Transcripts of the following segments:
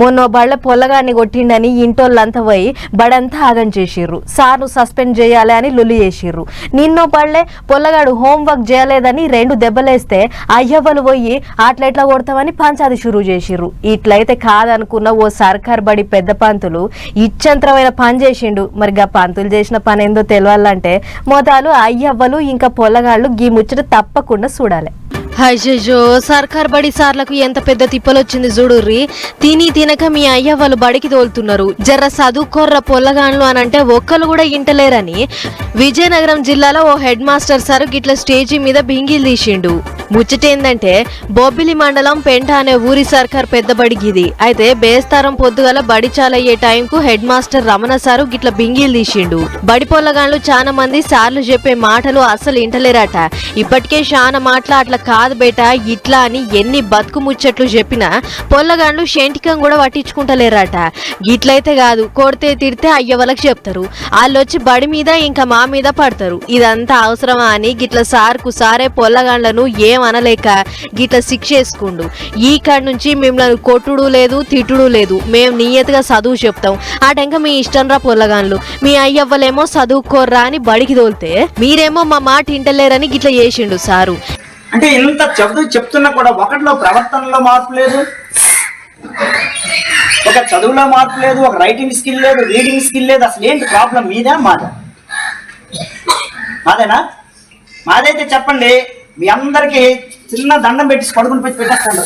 మొన్న బళ్ళ పొల్లగాన్ని కొట్టిండని ఇంటోళ్ళంతా పోయి బడంతా ఆగం చేసిర్రు. సార్ను సస్పెండ్ చేయాలి అని లొల్లి చేసిర్రు. నిన్నో బళ్ళే పొల్లగాడు హోంవర్క్ చేయలేదని రెండు దెబ్బలేస్తే అయ్యవ్వలు పోయి అట్లెట్లా కొడతామని పంచాది షురూ చేసిర్రు. ఇట్లయితే కాదనుకున్న ఓ సర్కార్ బడి పెద్ద పంతులు ఇచ్చంతరమైన పని చేసిండు. మరి గా పంతులు చేసిన పని ఏందో తెలియాలంటే మొదలు అయ్యవ్వలు ఇంకా పొల్లగాళ్ళు గీ ముచ్చట తప్పకుండా చూడాలి. అయ్యో సర్కార్ బడి సార్లకు ఎంత పెద్ద తిప్పలొచ్చింది చూడుర్రి తిని తినక మీ అయ్య వాళ్ళు బడికి తోలుతున్నారు. జర్ర చదువుకోర్ర పొల్లగాన్లు అని అంటే ఒక్కరు కూడా ఇంటలేరని విజయనగరం జిల్లాలో ఓ హెడ్ మాస్టర్ సార్ గిట్ల స్టేజీ మీద బింగిల్ తీసిండు. ముచ్చటేందంటే బొబ్బిలి మండలం పెంట అనే ఊరి సర్కార్ పెద్ద బడిగిది. అయితే బేస్తారం పొద్దుగల బడి చాలయ్యే టైంకు హెడ్ మాస్టర్ రమణ సారు గిట్ల బింగిల్ తీసిండు. బడి పొల్లగాళ్ళు చాలా మంది సార్లు చెప్పే మాటలు అస్సలు ఇంటలేరట. ఇప్పటికే చాలా మాటలు అట్లా కాదు బేట ఇట్లా అని ఎన్ని బతుకు ముచ్చట్లు చెప్పినా పొల్లగాళ్ళు షెంటికం కూడా పట్టించుకుంటలేరట. గిట్లయితే కాదు కొడితే తిడితే అయ్య వాళ్ళకి చెప్తారు. వాళ్ళు వచ్చి బడి మీద ఇంకా మా మీద పడతారు. ఇదంతా అవసరమా అని గిట్ల సార్కు సారే పొల్లగాళ్ళను ఏ ఏం అనలేక గిట్ల శిక్ష వేసుకుండు. ఈ కాడ నుంచి మిమ్మల్ని కొట్టుడు లేదు తిట్టుడు లేదు. మేము నియతగా చదువు చెప్తాం. ఆ టెంక మీ ఇష్టం రా పొల్లగాన్లు. మీ అయ్యవ్వలేమో చదువుకోర్రా అని బడికి తోలితే మీరేమో మా మాట ఇంటలేరని గిట్ల చేసిండు సారు. అంటే ఇంత చదువు చెప్తున్నా కూడా ఒకటిలో ప్రవర్తనలో మార్పు లేదు. ఒక చదువులో మార్పు లేదు ఒక రైటింగ్ స్కిల్ లేదు రీడింగ్ స్కిల్ లేదు. అసలు ఏంటి ప్రాబ్లం మీదే మాదే. మాదేనా? మాదైతే చెప్పండి. మీ అందరికి చిన్న దండం పెట్టి పడుకుని పెట్టి పెట్టేస్తాను.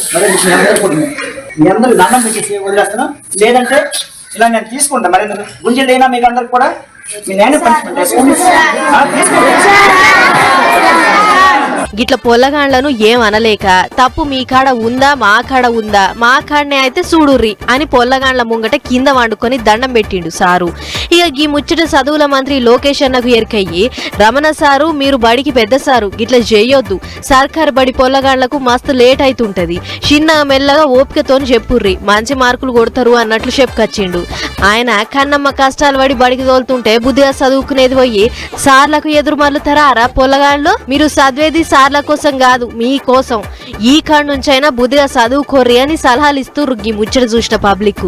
మీ అందరికీ. దండం పెట్టేసి వదిలేస్తాను. లేదంటే ఇలా నేను తీసుకుంటా. మరి గుంజలేనా మీకు అందరికి కూడా? మీ నేను పనిష్మెంట్ తీసుకోండి గిట్ల పొల్లగాండ్లను ఏం అనలేక తప్పు మీ కాడ ఉందా మా కాడ ఉందా? మా కాడనే అయితే చూడుర్రి అని పొల్లగాండ్ల ముంగట కింద వండుకొని దండం పెట్టిండు సారు. ఇక గీ ముచ్చట చదువుల మంత్రి లోకేష్ అన్నకు ఎరికయ్యి రమణ సారు మీరు బడికి పెద్ద సారు గిట్ల చేయొద్దు సర్కారు బడి పొల్లగాండ్లకు మస్తు లేట్ అవుతుంటది చిన్నగా మెల్లగా ఓపికతోని చెప్పుర్రి. మంచి మార్కులు కొడతారు అన్నట్లు చెప్పుకొచ్చిండు. ఆయన కన్నమ్మ కష్టాలు పడి బడికి తోలుతుంటే బుద్ధిగా చదువుకునేది పోయి సార్లకు ఎదురు తరారా పొల్లగాళ్ళు మీరు చదివేది సార్ల కోసం కాదు మీకోసం ఈ కాడ నుంచైనా బుద్ధిగా చదువుకోర్రి అని సలహాలు ఇస్తూ రుగ్గి ముచ్చట చూసిన పబ్లిక్